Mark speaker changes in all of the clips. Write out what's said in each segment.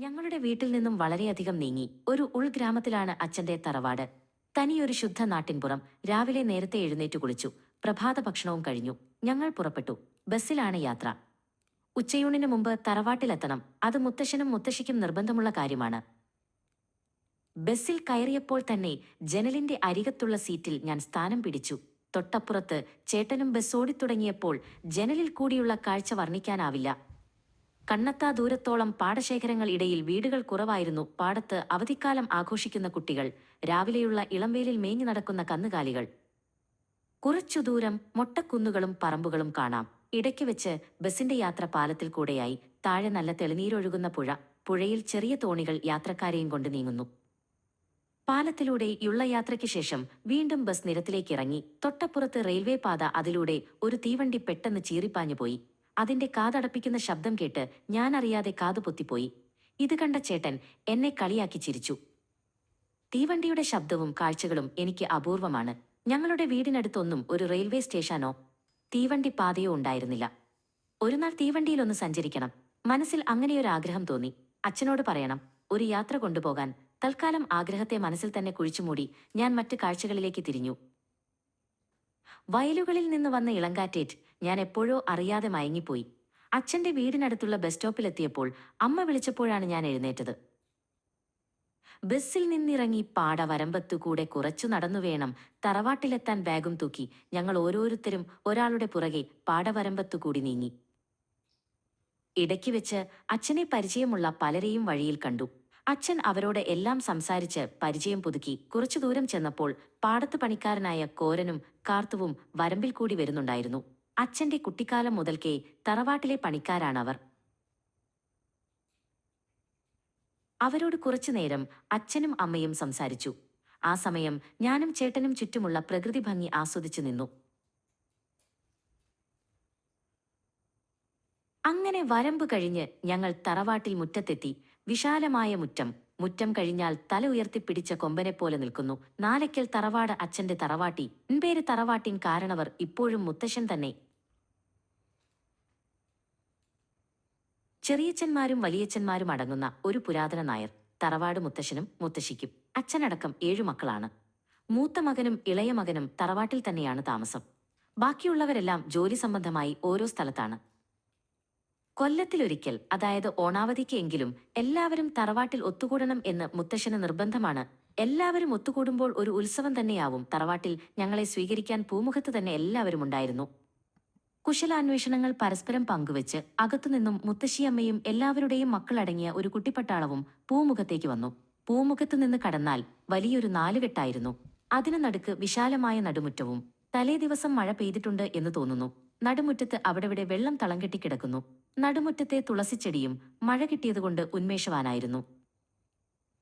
Speaker 1: ഞങ്ങളുടെ വീട്ടിൽ നിന്നും വളരെയധികം നീങ്ങി. ഒരു ഉൾഗ്രാമത്തിലാണ് അച്ഛന്റെ തറവാട്. തനിയൊരു ശുദ്ധ നാട്ടിൻപുറം. രാവിലെ നേരത്തെ എഴുന്നേറ്റ് കുളിച്ചു. പ്രഭാത ഭക്ഷണവും കഴിഞ്ഞു. ഞങ്ങൾ പുറപ്പെട്ടു. ബസ്സിലാണ് യാത്ര. ഉച്ചയൂണിന് മുമ്പ് തറവാട്ടിലെത്തണം. അത് മുത്തശ്ശനും മുത്തശ്ശിക്കും നിർബന്ധമുള്ള കാര്യമാണ്. ബസ്സിൽ കയറിയപ്പോൾ തന്നെ ജനലിന്റെ അരികത്തുള്ള സീറ്റിൽ ഞാൻ സ്ഥാനം പിടിച്ചു. തൊട്ടപ്പുറത്ത് ചേട്ടനും ബസ് ഓടിത്തുടങ്ങിയപ്പോൾ ജനലിൽ കൂടിയുള്ള കാഴ്ച വർണിക്കാനാവില്ല. കണ്ണത്താ ദൂരത്തോളം പാടശേഖരങ്ങൾ ഇടയിൽ വീടുകൾ കുറവായിരുന്നു. പാടത്ത് അവധിക്കാലം ആഘോഷിക്കുന്ന കുട്ടികൾ രാവിലെയുള്ള ഇളംവേലിൽ മേഞ്ഞു നടക്കുന്ന കന്നുകാലികൾ. കുറച്ചു ദൂരം മൊട്ടക്കുന്നുകളും പറമ്പുകളും കാണാം. ഇടയ്ക്ക് വെച്ച് ബസിന്റെ യാത്ര പാലത്തിൽ കൂടെയായി. താഴെ നല്ല തെളിനീരൊഴുകുന്ന പുഴ പുഴയിൽ ചെറിയ തോണികൾ യാത്രക്കാരെയും കൊണ്ട് നീങ്ങുന്നു. പാലത്തിലൂടെയുള്ള യാത്രയ്ക്ക് ശേഷം വീണ്ടും ബസ് നിരത്തിലേക്ക് ഇറങ്ങി തൊട്ടപ്പുറത്ത് റെയിൽവേ പാത അതിലൂടെ ഒരു തീവണ്ടി പെട്ടെന്ന് ചീറിപ്പാഞ്ഞു പോയി അതിന്റെ കാതടപ്പിക്കുന്ന ശബ്ദം കേട്ട് ഞാനറിയാതെ കാതു പൊത്തിപ്പോയി. ഇത് കണ്ട ചേട്ടൻ എന്നെ കളിയാക്കി ചിരിച്ചു. തീവണ്ടിയുടെ ശബ്ദവും കാഴ്ചകളും എനിക്ക് അപൂർവമാണ്. ഞങ്ങളുടെ വീടിനടുത്തൊന്നും ഒരു റെയിൽവേ സ്റ്റേഷനോ തീവണ്ടി പാതയോ ഉണ്ടായിരുന്നില്ല. ഒരു നാൾ തീവണ്ടിയിലൊന്ന് സഞ്ചരിക്കണം. മനസ്സിൽ അങ്ങനെയൊരാഗ്രഹം തോന്നി. അച്ഛനോട് പറയണം ഒരു യാത്ര കൊണ്ടുപോകാൻ. തൽക്കാലം ആഗ്രഹത്തെ മനസ്സിൽ തന്നെ കുഴിച്ചുമൂടി ഞാൻ മറ്റു കാഴ്ചകളിലേക്ക് തിരിഞ്ഞു. വയലുകളിൽ നിന്ന് വന്ന ഇളങ്കാറ്റേറ്റ് ഞാൻ എപ്പോഴോ അറിയാതെ മയങ്ങിപ്പോയി. അച്ഛന്റെ വീടിനടുത്തുള്ള ബസ് സ്റ്റോപ്പിലെത്തിയപ്പോൾ അമ്മ വിളിച്ചപ്പോഴാണ് ഞാൻ എഴുന്നേറ്റത്. ബസ്സിൽ നിന്നിറങ്ങി പാട വരമ്പത്തുകൂടെ കുറച്ചു നടന്നു വേണം തറവാട്ടിലെത്താൻ ബാഗും തൂക്കി ഞങ്ങൾ ഓരോരുത്തരും ഒരാളുടെ പുറകെ പാടവരമ്പത്തുകൂടി നീങ്ങി. ഇടയ്ക്ക് വെച്ച് അച്ഛനെ പരിചയമുള്ള പലരെയും വഴിയിൽ കണ്ടു. അച്ഛൻ അവരോട് എല്ലാം സംസാരിച്ച് പരിചയം പുതുക്കി കുറച്ചു ദൂരം ചെന്നപ്പോൾ പാടത്ത് പണിക്കാരനായ കോരനും കാർത്തുവും വരമ്പിൽ കൂടി വരുന്നുണ്ടായിരുന്നു. അച്ഛന്റെ കുട്ടിക്കാലം മുതൽക്കേ തറവാട്ടിലെ പണിക്കാരാണവർ. അവരോട് കുറച്ചു നേരം അച്ഛനും അമ്മയും സംസാരിച്ചു. ആ സമയം ഞാനും ചേട്ടനും ചുറ്റുമുള്ള പ്രകൃതി ഭംഗി ആസ്വദിച്ചു നിന്നു. അങ്ങനെ വരമ്പ് കഴിഞ്ഞ് ഞങ്ങൾ തറവാട്ടിൽ മുറ്റത്തെത്തി. വിശാലമായ മുറ്റം. മുറ്റം കഴിഞ്ഞാൽ തല ഉയർത്തിപ്പിടിച്ച കൊമ്പനെപ്പോലെ നിൽക്കുന്നു. നാലയ്ക്കൽ തറവാട് അച്ഛന്റെ തറവാട്ടി. പേര് തറവാട്ടിൻ കാരണവർ ഇപ്പോഴും മുത്തശ്ശൻ തന്നെ. ചെറിയച്ഛന്മാരും വലിയച്ഛന്മാരും അടങ്ങുന്ന ഒരു പുരാതന നായർ തറവാട് മുത്തശ്ശനും മുത്തശ്ശിക്കും അച്ഛനടക്കം ഏഴു മക്കളാണ്. മൂത്ത മകനും ഇളയ മകനും തറവാട്ടിൽ തന്നെയാണ് താമസം. ബാക്കിയുള്ളവരെല്ലാം ജോലി സംബന്ധമായി ഓരോ സ്ഥലത്താണ്. കൊല്ലത്തിലൊരിക്കൽ അതായത് ഓണാവധിക്ക് എങ്കിലും എല്ലാവരും തറവാട്ടിൽ ഒത്തുകൂടണം എന്ന് മുത്തശ്ശന് നിർബന്ധമാണ്. എല്ലാവരും ഒത്തുകൂടുമ്പോൾ ഒരു ഉത്സവം തന്നെയാവും തറവാട്ടിൽ ഞങ്ങളെ സ്വീകരിക്കാൻ പൂമുഖത്ത് തന്നെ എല്ലാവരും ഉണ്ടായിരുന്നു. കുശലാന്വേഷണങ്ങൾ പരസ്പരം പങ്കുവച്ച് അകത്തുനിന്നും മുത്തശ്ശിയമ്മയും എല്ലാവരുടെയും മക്കളടങ്ങിയ ഒരു കുട്ടിപ്പട്ടാളവും പൂമുഖത്തേക്ക് വന്നു. പൂമുഖത്തു നിന്ന് കടന്നാൽ വലിയൊരു നാലുകെട്ടായിരുന്നു. അതിനു നടുക്ക് വിശാലമായ നടുമുറ്റവും തലേ ദിവസം മഴ പെയ്തിട്ടുണ്ട് എന്ന് തോന്നുന്നു. നടുമുറ്റത്ത് അവിടെവിടെ വെള്ളം തളം കെട്ടിക്കിടക്കുന്നു നടുമുറ്റത്തെ തുളസിച്ചെടിയും മഴ കിട്ടിയതുകൊണ്ട് ഉന്മേഷവാനായിരുന്നു.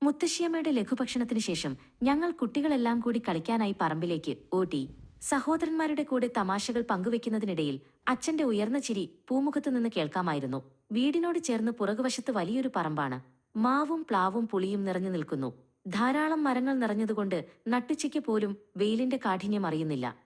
Speaker 1: മുത്തശ്ശിയമ്മയുടെ ലഘുഭക്ഷണത്തിന് ശേഷം ഞങ്ങൾ കുട്ടികളെല്ലാം കൂടി കളിക്കാനായി പറമ്പിലേക്ക് ഓടി സഹോദരന്മാരുടെ കൂടെ തമാശകൾ പങ്കുവെക്കുന്നതിനിടയിൽ അച്ഛന്റെ ഉയർന്ന ചിരി പൂമുഖത്തു നിന്ന് കേൾക്കാമായിരുന്നു. വീടിനോട് ചേർന്ന് പുറകുവശത്ത് വലിയൊരു പറമ്പാണ്. മാവും പ്ലാവും പുളിയും നിറഞ്ഞു നിൽക്കുന്നു. ധാരാളം മരങ്ങൾ നിറഞ്ഞതുകൊണ്ട് നട്ടുച്ചയ്ക്ക് പോലും വെയിലിന്റെ കാഠിന്യം അറിയുന്നില്ല.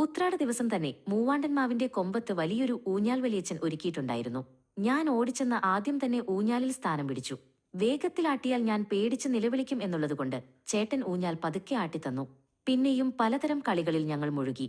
Speaker 1: ഉത്രാട ദിവസം തന്നെ മൂവാണ്ടൻ മാവിന്റെ കൊമ്പത്ത് വലിയൊരു ഊഞ്ഞാൽ വലിയച്ഛൻ ഒരുക്കിയിട്ടുണ്ടായിരുന്നു. ഞാൻ ഓടിച്ചെന്ന ആദ്യം തന്നെ ഊഞ്ഞാലിൽ സ്ഥാനം പിടിച്ചു. വേഗത്തിലാട്ടിയാൽ ഞാൻ പേടിച്ച് നിലവിളിക്കും എന്നുള്ളതുകൊണ്ട് ചേട്ടൻ ഊഞ്ഞാൽ പതുക്കെ ആട്ടിത്തന്നു. പിന്നെയും പലതരം കളികളിൽ ഞങ്ങൾ മുഴുകി.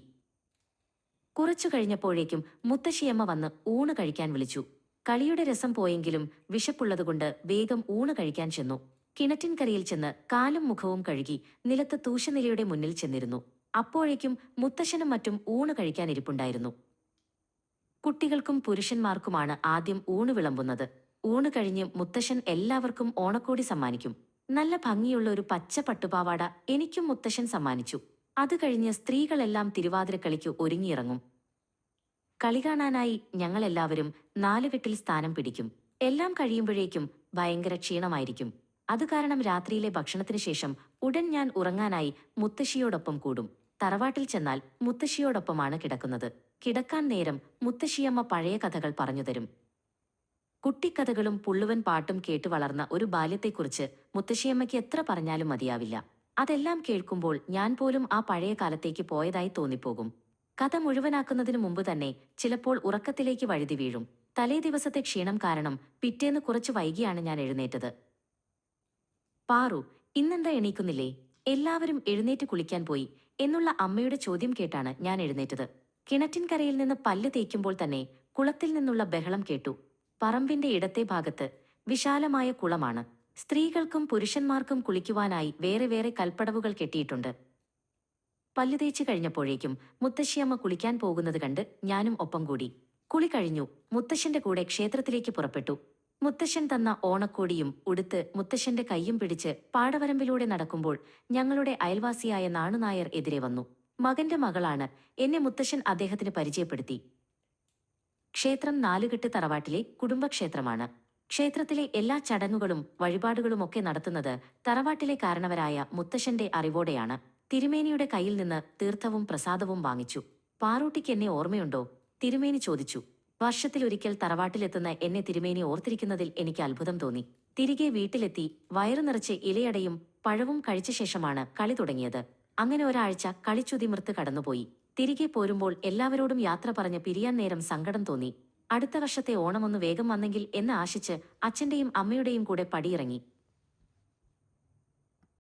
Speaker 1: കുറച്ചു കഴിഞ്ഞപ്പോഴേക്കും മുത്തശ്ശിയമ്മ വന്ന് ഊണ് കഴിക്കാൻ വിളിച്ചു. കളിയുടെ രസം പോയെങ്കിലും വിശപ്പുള്ളതുകൊണ്ട് വേഗം ഊണ് കഴിക്കാൻ ചെന്നു. കിണറ്റിൻകരയിൽ ചെന്ന് കാലും മുഖവും കഴുകി നിലത്ത് തൂശനിലയുടെ മുന്നിൽ ചെന്നിരുന്നു. അപ്പോഴേക്കും മുത്തശ്ശനും മറ്റും ഊണ് കഴിക്കാൻ ഇരിപ്പുണ്ടായിരുന്നു. കുട്ടികൾക്കും പുരുഷന്മാർക്കുമാണ് ആദ്യം ഊണ് വിളമ്പുന്നത്. ഊണ് കഴിഞ്ഞ് മുത്തശ്ശൻ എല്ലാവർക്കും ഓണക്കോടി സമ്മാനിക്കും. നല്ല ഭംഗിയുള്ള ഒരു പച്ച പട്ടുപാവാട എനിക്കും മുത്തശ്ശൻ സമ്മാനിച്ചു. അത് കഴിഞ്ഞ് സ്ത്രീകളെല്ലാം തിരുവാതിരക്കളിക്ക് ഒരുങ്ങിയിറങ്ങും. കളി കാണാനായി ഞങ്ങളെല്ലാവരും നാലുകെട്ടിൽ സ്ഥാനം പിടിക്കും. എല്ലാം കഴിയുമ്പോഴേക്കും ഭയങ്കര ക്ഷീണമായിരിക്കും. അത് കാരണം രാത്രിയിലെ ഭക്ഷണത്തിന് ശേഷം ഉടൻ ഞാൻ ഉറങ്ങാനായി മുത്തശ്ശിയോടൊപ്പം കൂടും. തറവാട്ടിൽ ചെന്നാൽ മുത്തശ്ശിയോടൊപ്പമാണ് കിടക്കുന്നത്. കിടക്കാൻ നേരം മുത്തശ്ശിയമ്മ പഴയ കഥകൾ പറഞ്ഞുതരും കുട്ടിക്കഥകളും പുള്ളുവൻ പാട്ടും കേട്ട് വളർന്ന ഒരു ബാല്യത്തെക്കുറിച്ച് മുത്തശ്ശിയമ്മയ്ക്ക് എത്ര പറഞ്ഞാലും മതിയാവില്ല. അതെല്ലാം കേൾക്കുമ്പോൾ ഞാൻ പോലും ആ പഴയ കാലത്തേക്ക് പോയതായി തോന്നിപ്പോകും. കഥ മുഴുവനാക്കുന്നതിനു മുമ്പ് തന്നെ ചിലപ്പോൾ ഉറക്കത്തിലേക്ക് വഴുതി വീഴും. തലേ ദിവസത്തെ ക്ഷീണം കാരണം പിറ്റേന്ന് കുറച്ച് വൈകിയാണ് ഞാൻ എഴുന്നേറ്റത്. പാറു ഇന്നെന്താ എണീക്കുന്നില്ലേ? എല്ലാവരും എഴുന്നേറ്റ് കുളിക്കാൻ പോയി എന്നുള്ള അമ്മയുടെ ചോദ്യം കേട്ടാണ് ഞാൻ എഴുന്നേറ്റത്. കിണറ്റിൻകരയിൽ നിന്ന് പല്ല് തേക്കുമ്പോൾ തന്നെ കുളത്തിൽ നിന്നുള്ള ബഹളം കേട്ടു. പറമ്പിന്റെ ഇടത്തെ ഭാഗത്ത് വിശാലമായ കുളമാണ്. സ്ത്രീകൾക്കും പുരുഷന്മാർക്കും കുളിക്കുവാനായി വേറെ വേറെ കൽപ്പടവുകൾ കെട്ടിയിട്ടുണ്ട്. പല്ല് തേച്ച് കഴിഞ്ഞപ്പോഴേക്കും മുത്തശ്ശിയമ്മ കുളിക്കാൻ പോകുന്നത് കണ്ട് ഞാനും ഒപ്പം കൂടി. കുളി കഴിഞ്ഞു. മുത്തശ്ശന്റെ കൂടെ ക്ഷേത്രത്തിലേക്ക് പുറപ്പെട്ടു. മുത്തശ്ശൻ തന്ന ഓണക്കോടിയും ഉടുത്ത് മുത്തശ്ശന്റെ കൈയും പിടിച്ച് പാടവരമ്പിലൂടെ നടക്കുമ്പോൾ ഞങ്ങളുടെ അയൽവാസിയായ നാണുനായർ എതിരെ വന്നു. മകന്റെ മകളാണ് എന്നെ മുത്തശ്ശൻ അദ്ദേഹത്തിന് പരിചയപ്പെടുത്തി. ക്ഷേത്രം നാലുകെട്ട് തറവാട്ടിലെ കുടുംബക്ഷേത്രമാണ്. ക്ഷേത്രത്തിലെ എല്ലാ ചടങ്ങുകളും വഴിപാടുകളുമൊക്കെ നടത്തുന്നത് തറവാട്ടിലെ കാരണവരായ മുത്തശ്ശന്റെ അറിവോടെയാണ്. തിരുമേനിയുടെ കയ്യിൽ നിന്ന് തീർത്ഥവും പ്രസാദവും വാങ്ങിച്ചു. പാറൂട്ടിക്ക് എന്നെ ഓർമ്മയുണ്ടോ? തിരുമേനി ചോദിച്ചു. വർഷത്തിലൊരിക്കൽ തറവാട്ടിലെത്തുന്ന എന്നെ തിരുമേനി ഓർത്തിരിക്കുന്നതിൽ എനിക്ക് അത്ഭുതം തോന്നി. തിരികെ വീട്ടിലെത്തി വയറു നിറച്ച് ഇലയടയും പഴവും കഴിച്ച ശേഷമാണ് കളി തുടങ്ങിയത്. അങ്ങനെ ഒരാഴ്ച കളിച്ചുതിമിർത്ത് കടന്നുപോയി. തിരികെ പോരുമ്പോൾ എല്ലാവരോടും യാത്ര പറഞ്ഞ് പിരിയാൻ നേരം സങ്കടം തോന്നി. അടുത്ത വർഷത്തെ ഓണമൊന്ന് വേഗം വന്നെങ്കിൽ എന്ന് ആശിച്ച് അച്ഛന്റെയും അമ്മയുടെയും കൂടെ പടിയിറങ്ങി.